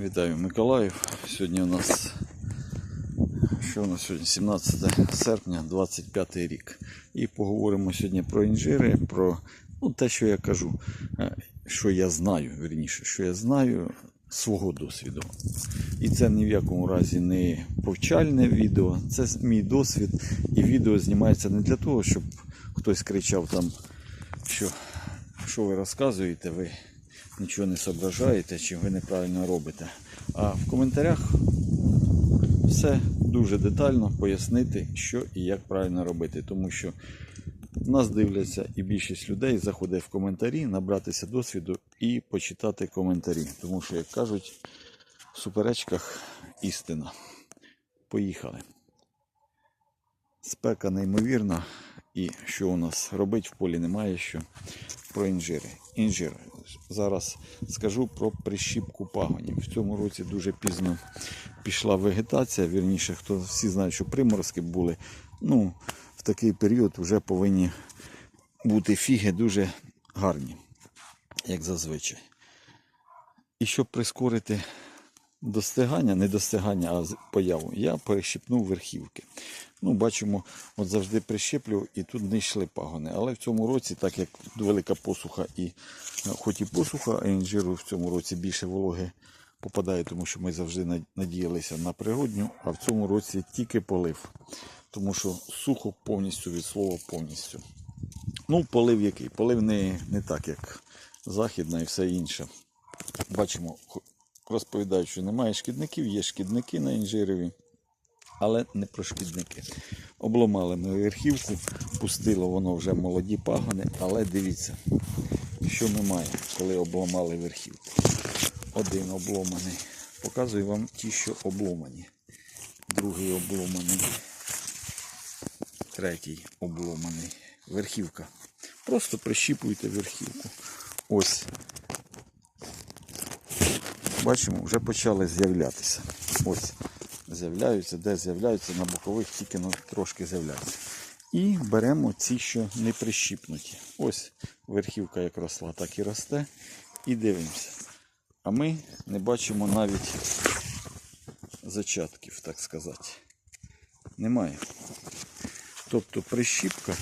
Вітаю Миколаїв. Сьогодні у нас що у нас сьогодні? 17 серпня, 25 рік. І поговоримо сьогодні про інжири, про ну, те, що я кажу, е, що я знаю, вірніше, що я знаю свого досвіду. І це ні в якому разі не повчальне відео, це мій досвід. І відео знімається не для того, щоб хтось кричав там, що, що ви розказуєте, ви нічого не соображаєте, чи ви неправильно робите. А в коментарях все дуже детально пояснити, що і як правильно робити. Тому що нас дивляться і більшість людей заходить в коментарі, набратися досвіду і почитати коментарі. Тому що, як кажуть, в суперечках істина. Поїхали. Спека неймовірна, і що у нас робить в полі немає що. Про інжири. Інжир. Зараз скажу про прищіпку пагонів. В цьому році дуже пізно пішла вегетація. Вірніше, хто всі знають, що приморозки були. Ну, в такий період вже повинні бути фіги дуже гарні, як зазвичай. І щоб прискорити достигання, не достигання, а появу, я перещипнув верхівки. Ну, бачимо, от завжди прищеплював і тут не йшли пагони. Але в цьому році, так як велика посуха і е, хоч і посуха, а інжиру в цьому році більше вологи попадає, тому що ми завжди надіялися на природню, а в цьому році тільки полив. Тому що сухо повністю від слова повністю. Ну, полив який? Полив не, не так, як західна і все інше. Бачимо, розповідають, що немає шкідників, є шкідники на інжирові, але не про шкідники. Обломали ми верхівку, пустило воно вже молоді пагони, але дивіться, що ми маємо, коли обламали верхівку. Один обломаний. Показую вам ті, що обломані. Другий обломаний. Третій обломаний. Верхівка. Просто прищіпуйте верхівку. Ось бачимо, вже почали з'являтися. Ось з'являються, де з'являються, на бокових тільки ну, трошки з'являються. І беремо ці, що не прищіпнуті. Ось верхівка як росла, так і росте. І дивимося. А ми не бачимо навіть зачатків, так сказати. Немає. Тобто прищіпка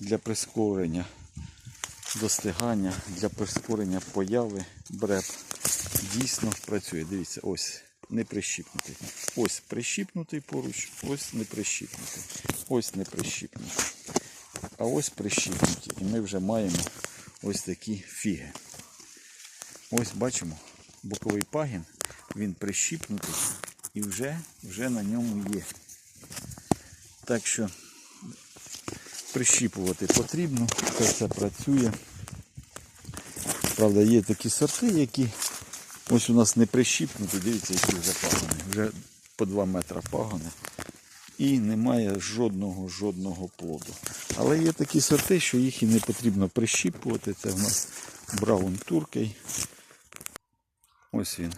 для прискорення достигання, для прискорення появи бреб дійсно працює. Дивіться, ось не прищіпнутий. Ось прищіпнутий поруч, ось не прищіпнутий. Ось не прищіпнутий. А ось прищіпнуті. І ми вже маємо ось такі фіги. Ось бачимо, боковий пагін, він прищіпнутий і вже, вже на ньому є. Так що прищіпувати потрібно, це працює. Правда, є такі сорти, які ось у нас не прищіпнуті, дивіться, які вже пагони. Вже по 2 метри пагони. І немає жодного жодного плоду. Але є такі сорти, що їх і не потрібно прищіпувати. Це в нас Браун Туркей. Ось він.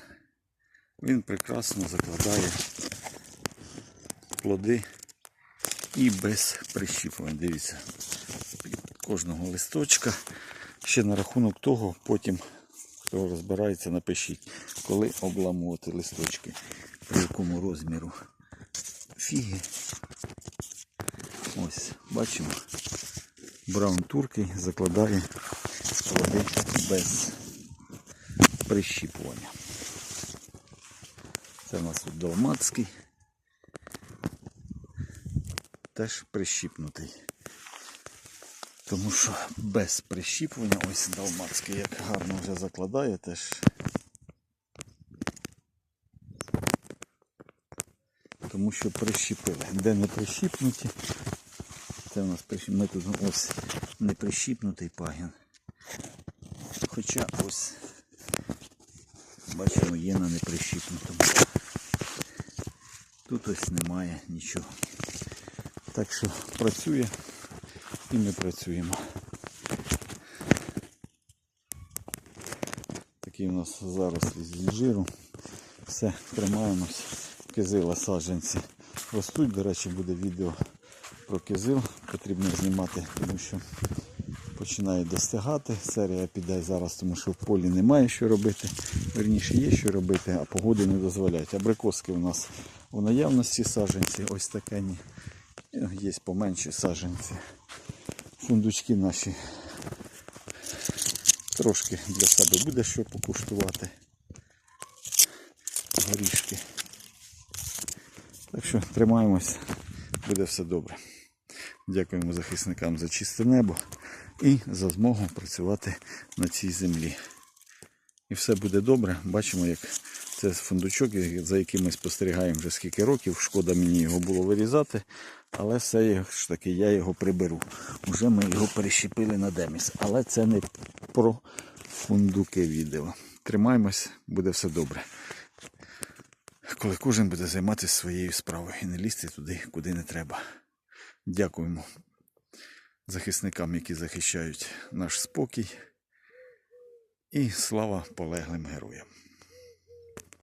Він прекрасно закладає плоди і без прищіпувань. Дивіться, кожного листочка. Ще на рахунок того, потім, хто розбирається, напишіть, коли обламувати листочки, при якому розміру фіги. Ось, бачимо, Браун Туркий закладає плоди без прищіпування. Це у нас тут Далмацький теж прищіпнутий. Тому що без прищіпування, ось Далмацький як гарно вже закладає теж. Тому що прищіпили. Де не прищіпнуті, це у нас прищіп... ми тут ось не прищіпнутий пагін. Хоча ось бачимо є на неприщіпнутому. Тут ось немає нічого. Так що працює і ми працюємо. Такі у нас зарослі з інжиру. Все, тримаємось. Кизила саджанці ростуть. До речі, буде відео про кизил. Потрібно знімати, тому що починає достигати. Серія піде зараз, тому що в полі немає що робити. Верніше є що робити, а погоди не дозволяють. Абрикоски у нас у наявності саджанці, ось такені. Є поменші саджанці. Фундучки наші трошки для себе буде що покуштувати. Горішки. Так що тримаємось, буде все добре. Дякуємо захисникам за чисте небо і за змогу працювати на цій землі. І все буде добре. Бачимо, як це фундучок, за яким ми спостерігаємо вже скільки років. Шкода мені його було вирізати, але все ж таки я його приберу. Уже ми його перещепили на деміс. Але це не про фундуки відео. Тримаємось, буде все добре. Коли кожен буде займатися своєю справою і не лізти туди, куди не треба. Дякуємо захисникам, які захищають наш спокій. І слава полеглим героям.